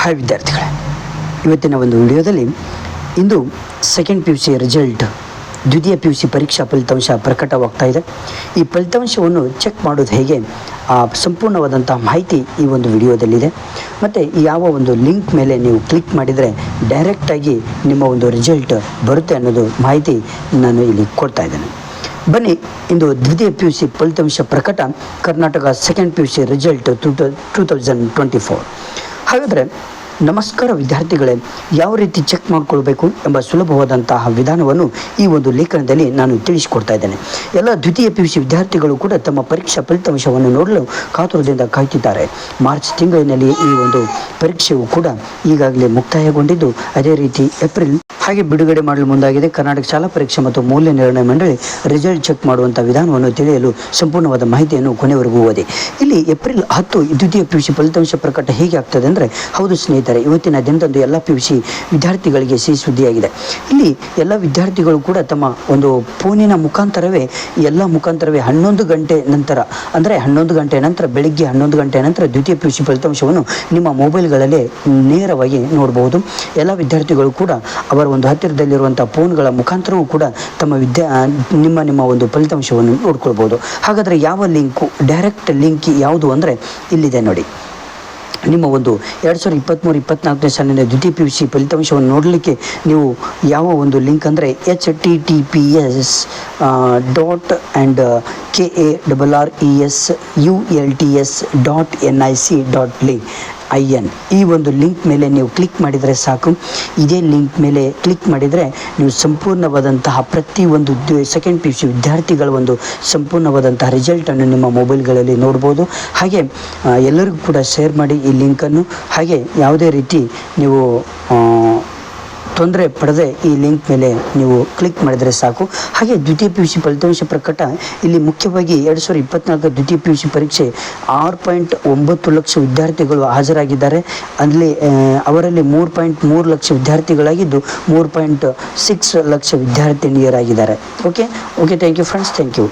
Hi ವಿದ್ಯಾರ್ಥಿಗಳೇ, ಇವತ್ತಿನ ಒಂದು ವಿಡಿಯೋದಲ್ಲಿ ಇಂದು second P U C result ದ್ವಿತೀಯ ಪಿ ಯು ಸಿ ಪರೀಕ್ಷಾ ಫಲಿತಾಂಶ ಪ್ರಕಟವಾಗ್ತಾ ಇದೆ. ಈ ಫಲಿತಾಂಶವನ್ನು ಚೆಕ್ ಮಾಡೋದು ಹೇಗೆ? ಆ ಸಂಪೂರ್ಣವಾದಂಥ ಮಾಹಿತಿ ಈ ಒಂದು ವಿಡಿಯೋದಲ್ಲಿದೆ. ಮತ್ತು ಯಾವ ಒಂದು ಲಿಂಕ್ ಮೇಲೆ ನೀವು ಕ್ಲಿಕ್ ಮಾಡಿದರೆ ಡೈರೆಕ್ಟಾಗಿ ನಿಮ್ಮ ಒಂದು ರಿಸಲ್ಟ್ ಬರುತ್ತೆ ಅನ್ನೋದು ಮಾಹಿತಿ ನಾನು ಇಲ್ಲಿ ಕೊಡ್ತಾ ಇದ್ದೇನೆ. ಬನ್ನಿ, ಇಂದು ದ್ವಿತೀಯ ಪಿ ಯು ಸಿ ಫಲಿತಾಂಶ ಪ್ರಕಟ, Karnataka second P U C result two two thousand twenty four ಹಾಗಾದರೆ ನಮಸ್ಕಾರ ವಿದ್ಯಾರ್ಥಿಗಳೇ, ಯಾವ ರೀತಿ ಚೆಕ್ ಮಾಡಿಕೊಳ್ಬೇಕು ಎಂಬ ಸುಲಭವಾದಂತಹ ವಿಧಾನವನ್ನು ಈ ಒಂದು ಲೇಖನದಲ್ಲಿ ನಾನು ತಿಳಿಸಿಕೊಡ್ತಾ ಇದ್ದೇನೆ. ಎಲ್ಲ ದ್ವಿತೀಯ ಪಿ ಯು ಸಿ ವಿದ್ಯಾರ್ಥಿಗಳು ಕೂಡ ತಮ್ಮ ಪರೀಕ್ಷಾ ಫಲಿತಾಂಶವನ್ನು ನೋಡಲು ಕಾತುರದಿಂದ ಕಾಯ್ತಿದ್ದಾರೆ. ಮಾರ್ಚ್ ತಿಂಗಳಿನಲ್ಲಿ ಈ ಒಂದು ಪರೀಕ್ಷೆಯು ಕೂಡ ಈಗಾಗಲೇ ಮುಕ್ತಾಯಗೊಂಡಿದ್ದು, ಅದೇ ರೀತಿ ಏಪ್ರಿಲ್ ಹಾಗೆ ಬಿಡುಗಡೆ ಮಾಡಲು ಮುಂದಾಗಿದೆ. ಕರ್ನಾಟಕ ಶಾಲಾ ಪರೀಕ್ಷೆ ಮತ್ತು ಮೌಲ್ಯ ನಿರ್ಣಯ ಮಂಡಳಿ ರಿಸಲ್ಟ್ ಚೆಕ್ ಮಾಡುವಂಥ ವಿಧಾನವನ್ನು ತಿಳಿಯಲು ಸಂಪೂರ್ಣವಾದ ಮಾಹಿತಿಯನ್ನು ಕೊನೆವರೆಗೂ ಓದಿ. ಇಲ್ಲಿ ಏಪ್ರಿಲ್ ಹತ್ತು ದ್ವಿತೀಯ ಪಿ ಯು ಸಿ ಫಲಿತಾಂಶ ಪ್ರಕಟ ಹೇಗೆ ಆಗ್ತದೆ ಅಂದರೆ, ಹೌದು ಸ್ನೇಹಿತರೆ, ಇವತ್ತಿನ ದಿನದಂದು ಎಲ್ಲ ಪಿ ಯು ಸಿ ವಿದ್ಯಾರ್ಥಿಗಳಿಗೆ ಸಿಹಿ ಸುದ್ದಿಯಾಗಿದೆ. ಇಲ್ಲಿ ಎಲ್ಲ ವಿದ್ಯಾರ್ಥಿಗಳು ಕೂಡ ತಮ್ಮ ಒಂದು ಫೋನಿನ ಮುಖಾಂತರವೇ ಎಲ್ಲ ಮುಖಾಂತರವೇ ಹನ್ನೊಂದು ಗಂಟೆ ನಂತರ, ಅಂದರೆ ಹನ್ನೊಂದು ಗಂಟೆ ನಂತರ, ಬೆಳಿಗ್ಗೆ ಹನ್ನೊಂದು ಗಂಟೆ ನಂತರ ದ್ವಿತೀಯ ಪಿ ಯು ಸಿ ಫಲಿತಾಂಶವನ್ನು ನಿಮ್ಮ ಮೊಬೈಲ್ಗಳಲ್ಲೇ ನೇರವಾಗಿ ನೋಡಬಹುದು. ಎಲ್ಲ ವಿದ್ಯಾರ್ಥಿಗಳು ಕೂಡ ಅವರ ಹತ್ತಿರದಲ್ಲಿರುವಂಥ ಫೋನ್ಗಳ ಮುಖಾಂತರವೂ ಕೂಡ ತಮ್ಮ ವಿದ್ಯಾ, ನಿಮ್ಮ ನಿಮ್ಮ ಒಂದು ಫಲಿತಾಂಶವನ್ನು ನೋಡ್ಕೊಳ್ಬೋದು ಹಾಗಾದರೆ ಯಾವ ಲಿಂಕು, ಡೈರೆಕ್ಟ್ ಲಿಂಕ್ ಯಾವುದು ಅಂದರೆ ಇಲ್ಲಿದೆ ನೋಡಿ. ನಿಮ್ಮ ಒಂದು ಎರಡು ಸಾವಿರದ ಇಪ್ಪತ್ತ್ಮೂರು ಇಪ್ಪತ್ನಾಲ್ಕನೇ ಸಾಲಿನ ದ್ವಿತೀಯ ಪಿ ಯು ಸಿ ಫಲಿತಾಂಶವನ್ನು ನೋಡಲಿಕ್ಕೆ ನೀವು ಯಾವ ಒಂದು ಲಿಂಕ್ ಅಂದರೆ H T T P S dot and K A double R E S U L T S dot N I C dot link I N. ಈ ಒಂದು ಲಿಂಕ್ ಮೇಲೆ ನೀವು ಕ್ಲಿಕ್ ಮಾಡಿದರೆ ಸಾಕು. ಇದೇ ಲಿಂಕ್ ಮೇಲೆ ಕ್ಲಿಕ್ ಮಾಡಿದರೆ ನೀವು ಸಂಪೂರ್ಣವಾದಂತಹ ಪ್ರತಿ ಒಂದು ಸೆಕೆಂಡ್ ಪಿ ಯು ಸಿ ವಿದ್ಯಾರ್ಥಿಗಳ ಒಂದು ಸಂಪೂರ್ಣವಾದಂತಹ ರಿಸಲ್ಟನ್ನು ನಿಮ್ಮ ಮೊಬೈಲ್ಗಳಲ್ಲಿ ನೋಡ್ಬೋದು. ಹಾಗೆ ಎಲ್ಲರಿಗೂ ಕೂಡ ಶೇರ್ ಮಾಡಿ ಈ ಲಿಂಕನ್ನು. ಹಾಗೆ, ಯಾವುದೇ ರೀತಿ ನೀವು ತೊಂದರೆ ಪಡದೆ ಈ ಲಿಂಕ್ ಮೇಲೆ ನೀವು ಕ್ಲಿಕ್ ಮಾಡಿದರೆ ಸಾಕು. ಹಾಗೆ ದ್ವಿತೀಯ ಪಿ ಯು ಸಿ ಫಲಿತಾಂಶ ಪ್ರಕಟ ಇಲ್ಲಿ ಮುಖ್ಯವಾಗಿ ಎರಡು ಸಾವಿರದ ಇಪ್ಪತ್ನಾಲ್ಕು ದ್ವಿತೀಯ ಪಿ ಯು ಸಿ ಪರೀಕ್ಷೆ ಆರು ಪಾಯಿಂಟ್ ಒಂಬತ್ತು ಲಕ್ಷ ವಿದ್ಯಾರ್ಥಿಗಳು ಹಾಜರಾಗಿದ್ದಾರೆ. ಅಲ್ಲಿ ಅವರಲ್ಲಿ ಮೂರು ಪಾಯಿಂಟ್ ಮೂರು ಲಕ್ಷ ವಿದ್ಯಾರ್ಥಿಗಳಾಗಿದ್ದು ಮೂರು point six lakh ವಿದ್ಯಾರ್ಥಿನಿಯರಾಗಿದ್ದಾರೆ. Okay okay thank you friends thank you